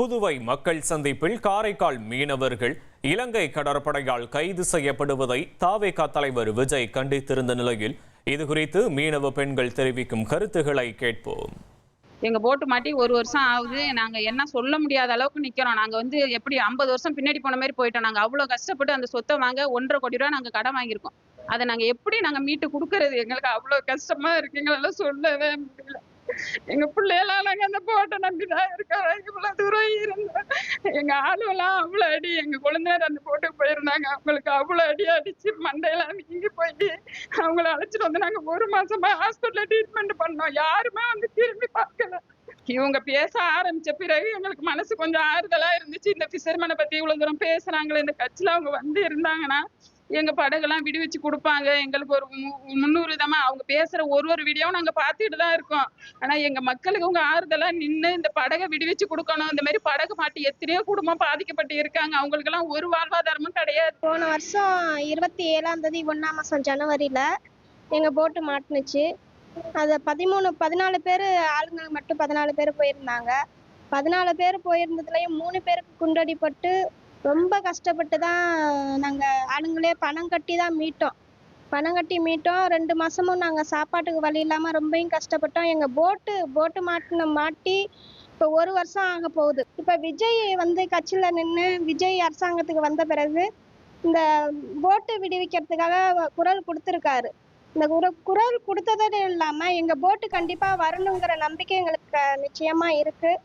புதுவை மக்கள் சந்திப்பில் காரைக்கால் மீனவர்கள் இலங்கை கடற்படையால் கைது செய்யப்படுவதை தாவேகா தலைவர் விஜய் கண்டித்திருந்த நிலையில் இதுகுறித்து மீனவ பெண்கள் தெரிவிக்கும் கருத்துக்களை கேட்போம். எங்க போட்டு மாட்டி ஒரு வருஷம் ஆகுது. நாங்க என்ன சொல்ல முடியாத அளவுக்கு நிக்கிறோம். நாங்க வந்து எப்படி ஐம்பது வருஷம் பின்னாடி போன மாதிரி போயிட்டோம். நாங்க அவ்வளவு கஷ்டப்பட்டு அந்த சொத்தை வாங்க ஒன்றரை கோடி ரூபாய் நாங்க கடன் வாங்கியிருக்கோம். அதை நாங்க எப்படி நாங்க மீட்டு கொடுக்கறது? எங்களுக்கு அவ்வளவு கஷ்டமா இருக்கு சொல்லவே முடியல. எங்க பிள்ளையெல்லாம் நாங்க அந்த போட்டை நம்பிதான் இருக்கோம் இவ்வளவு தூரம் இருந்தோம். எங்க ஆளுவெல்லாம் அவ்வளவு அடி எங்க குழந்தையார் அந்த போட்டுக்கு போயிருந்தாங்க. அவங்களுக்கு அவ்வளவு அடி அடிச்சு மண்டையெல்லாம் வீங்கி போய் அவங்கள அழைச்சிட்டு வந்து நாங்க ஒரு மாசமா ஹாஸ்பிட்டல்ல ட்ரீட்மெண்ட் பண்ணோம். யாருமே வந்து திரும்பி பார்க்கல. இவங்க பேச ஆரம்பிச்ச பிறகு எங்களுக்கு மனசு கொஞ்சம் ஆறுதலா இருந்துச்சு. இந்த பிசர்மனை பத்தி இவ்வளவு தூரம் பேசுறாங்களே இந்த கட்சியில அவங்க வந்து இருந்தாங்கன்னா எங்க படகெல்லாம் விடுவிச்சு கொடுப்பாங்க. எங்களுக்கு ஒரு மு- முந்நூறு விதமா அவங்க பேசுற ஒரு ஒரு வீடியோவும் நாங்க பார்த்துட்டு தான் இருக்கோம். ஆனா எங்க மக்களுக்கு அவங்க ஆறுதலா நின்னு இந்த படகை விடுவிச்சு கொடுக்கணும். இந்த மாதிரி படகு மாட்டி எத்தனையோ குடும்பம் பாதிக்கப்பட்டு இருக்காங்க. அவங்களுக்கு எல்லாம் ஒரு வாழ்வாதாரமும் கிடையாது. போன வருஷம் இருபத்தி ஏழாம் தேதி ஒன்னாம் மாதம் ஜனவரியில் எங்கள் போட்டு மாட்டுனுச்சு. அது பதிமூணு பதினாலு பேர் ஆளுங்க மட்டும் பதினாலு பேர் போயிருந்தாங்க. பதினாலு பேர் போயிருந்ததுலயும் மூணு பேருக்கு குண்டடிப்பட்டு ரொம்ப கஷ்டப்பட்டு தான் நாங்கள் ஆளுங்களே பணம் கட்டி தான் மீட்டோம். பணம் கட்டி மீட்டோம். ரெண்டு மாதமும் நாங்கள் சாப்பாட்டுக்கு வழி இல்லாமல் ரொம்பவும் கஷ்டப்பட்டோம். எங்கள் போட்டு போட்டு மாட்டின மாட்டி இப்போ ஒரு வருஷம் ஆக போகுது. இப்போ விஜய் வந்து கட்சியில் நின்று விஜய் அரசாங்கத்துக்கு வந்த பிறகு இந்த போட்டு விடுவிக்கிறதுக்காக குரல் கொடுத்துருக்காரு. இந்த குரல் கொடுத்ததோடு இல்லாமல் எங்கள் போட்டு கண்டிப்பாக வரணுங்கிற நம்பிக்கை எங்களுக்கு நிச்சயமாக இருக்குது